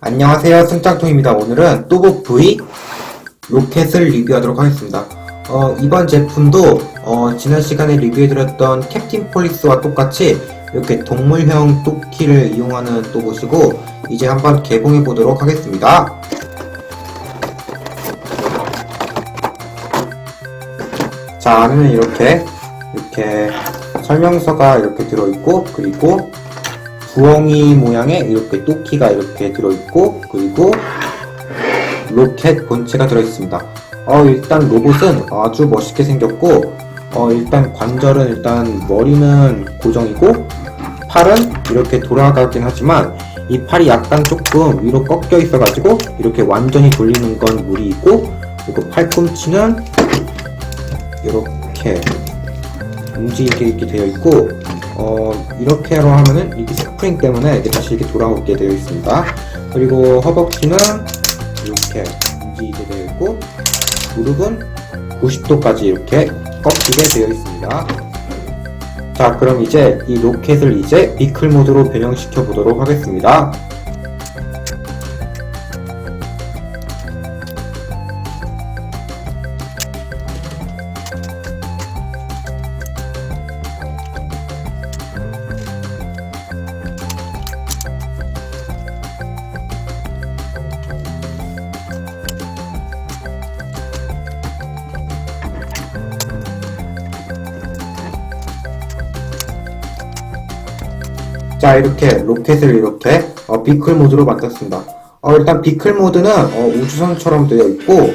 안녕하세요. 승장통입니다. 오늘은 또보 V 로켓을 리뷰하도록 하겠습니다. 어, 이번 제품도 어, 지난 시간에 리뷰해드렸던 캡틴 폴리스와 똑같이 이렇게 동물형 또키를 이용하는 또봇이고 이제 한번 개봉해보도록 하겠습니다. 자 안에는 이렇게 이렇게 설명서가 이렇게 들어있고 그리고 부엉이 모양의 이렇게 또키가 이렇게 들어있고 그리고 로켓 본체가 들어있습니다. 어 일단 로봇은 아주 멋있게 생겼고 어 일단 관절은 일단 머리는 고정이고 팔은 이렇게 돌아가긴 하지만 이 팔이 약간 조금 위로 꺾여 있어가지고 이렇게 완전히 돌리는 건 무리 있고 그리고 팔꿈치는 이렇게 움직이게 되어 있고 어, 이렇게로 하면은 이게 스프링 때문에 이게 다시 이렇게 돌아오게 되어 있습니다. 그리고 허벅지는 이렇게 움직이게 되어 있고 무릎은 90도까지 이렇게 꺾이게 되어 있습니다. 자, 그럼 이제 이 로켓을 이제 비클 모드로 변형시켜 보도록 하겠습니다. 자 이렇게 로켓을 이렇게 어, 비클 모드로 만들었습니다. 어, 일단 비클 모드는 어, 우주선처럼 되어 있고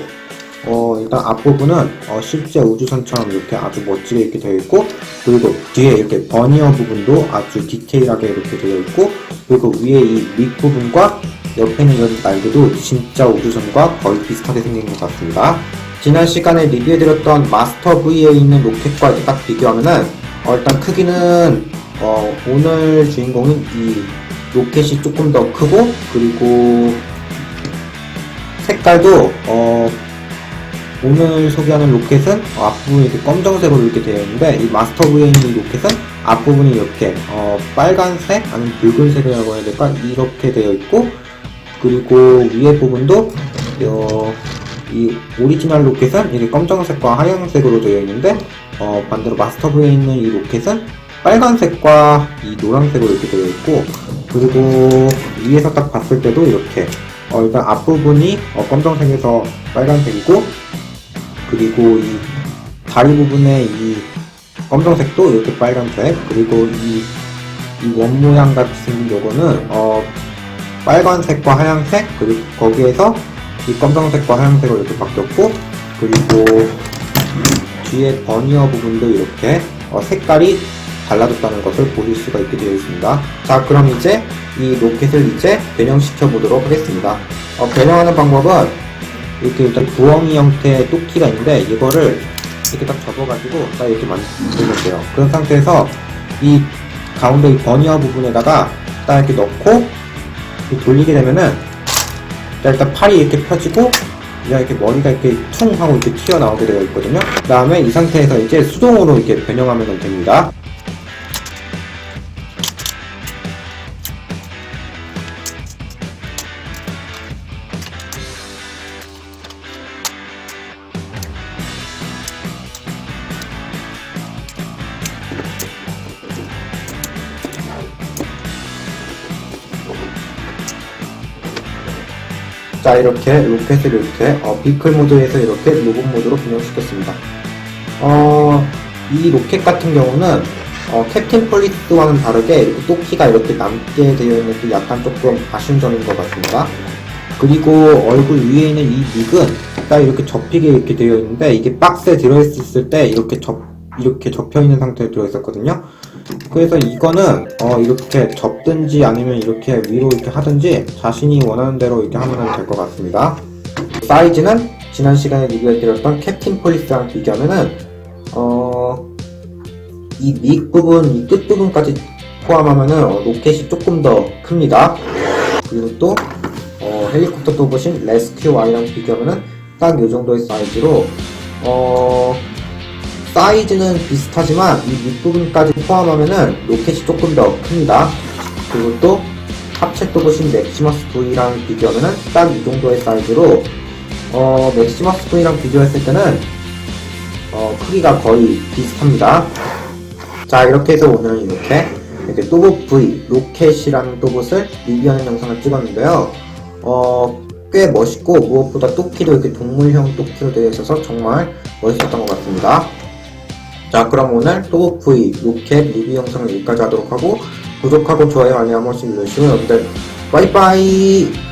어, 일단 앞부분은 어, 실제 우주선처럼 이렇게 아주 멋지게 이렇게 되어 있고 그리고 뒤에 이렇게 버니어 부분도 아주 디테일하게 이렇게 되어 있고 그리고 위에 이밑 부분과 옆에 있는 여기 날개도 진짜 우주선과 거의 비슷하게 생긴 것 같습니다. 지난 시간에 리뷰해드렸던 마스터 V에 있는 로켓과 딱 비교하면은 어, 일단 크기는 어, 오늘 주인공인 이 로켓이 조금 더 크고 그리고 색깔도 어, 오늘 소개하는 로켓은 어, 앞부분이 이렇게 검정색으로 이렇게 되어 있는데 이 마스터 이 로켓은 앞부분이 이렇게 어, 빨간색 아니면 붉은색이라고 해야 될까? 이렇게 되어 있고 그리고 위에 부분도 어, 이 오리지널 로켓은 이렇게 검정색과 하얀색으로 되어 있는데 어, 반대로 마스터 V에 있는 이 로켓은 빨간색과 이 노란색으로 이렇게 되어 있고 그리고 위에서 딱 봤을 때도 이렇게 어, 일단 앞부분이 어, 검정색에서 빨간색이고 그리고 이 다리 부분에 이 검정색도 이렇게 빨간색 그리고 이, 이 원 모양 같이 생긴 요거는 어, 빨간색과 하얀색 그리고 거기에서 이 검정색과 하얀색으로 이렇게 바뀌었고 그리고 뒤에 버니어 부분도 이렇게 어, 색깔이 달라졌다는 것을 보실 수가 있게 되어 있습니다. 자, 그럼 이제 이 로켓을 이제 변형시켜 보도록 하겠습니다. 어, 변형하는 방법은 이렇게 일단 부엉이 형태의 또키가 있는데 이거를 이렇게 딱 접어가지고 딱 이렇게 만들면 돼요. 그런 상태에서 이 가운데 이 버니어 부분에다가 딱 이렇게 넣고 이렇게 돌리게 되면은 자, 일단 팔이 이렇게 펴지고 이렇게 머리가 이렇게 퉁 하고 이렇게 튀어나오게 되어 있거든요. 그 다음에 이 상태에서 이제 수동으로 이렇게 변형하면 됩니다. 자 이렇게 로켓을 이렇게 어, 비클 모드에서 이렇게 로봇 모드로 변형시켰습니다. 어, 이 로켓 같은 경우는 어, 캡틴 폴리스와는 다르게 이렇게 또키가 이렇게 남게 되어 있는 게 약간 조금 아쉬운 점인 것 같습니다. 그리고 얼굴 위에 있는 이 닉은 딱 이렇게 접히게 이렇게 되어 있는데 이게 박스에 들어있을 때 이렇게 접 이렇게 접혀 있는 상태로 들어있었거든요. 그래서 이거는 어 이렇게 접든지 아니면 이렇게 위로 이렇게 하든지 자신이 원하는 대로 이렇게 하면 될 것 같습니다. 사이즈는 지난 시간에 리뷰해드렸던 캡틴 폴리스랑 비교하면은 어 이 밑 부분, 이 끝 부분까지 포함하면은 어, 로켓이 조금 더 큽니다. 그리고 또 어, 헬리콥터 또 보신 레스큐 Y랑 비교하면은 딱 이 정도의 사이즈로 어 사이즈는 비슷하지만 이 밑부분까지 포함하면은 로켓이 조금 더 큽니다. 그리고 또 합체 또봇인 맥시머스 V랑 비교하면은 딱 이 정도의 사이즈로 어, 맥시머스 V랑 비교했을 때는 어, 크기가 거의 비슷합니다. 자, 이렇게 해서 오늘은 이렇게 이렇게 또봇 V, 로켓이라는 또봇을 리뷰하는 영상을 찍었는데요. 어, 꽤 멋있고 무엇보다 또키도 이렇게 동물형 또키로 되어 있어서 정말 멋있었던 것 같습니다. 자, 그럼 오늘 또봇 V, 로켓 리뷰 영상을 여기까지 하도록 하고 구독하고 좋아요, 알림 한 번씩 눌러주시고 여러분들 빠이빠이!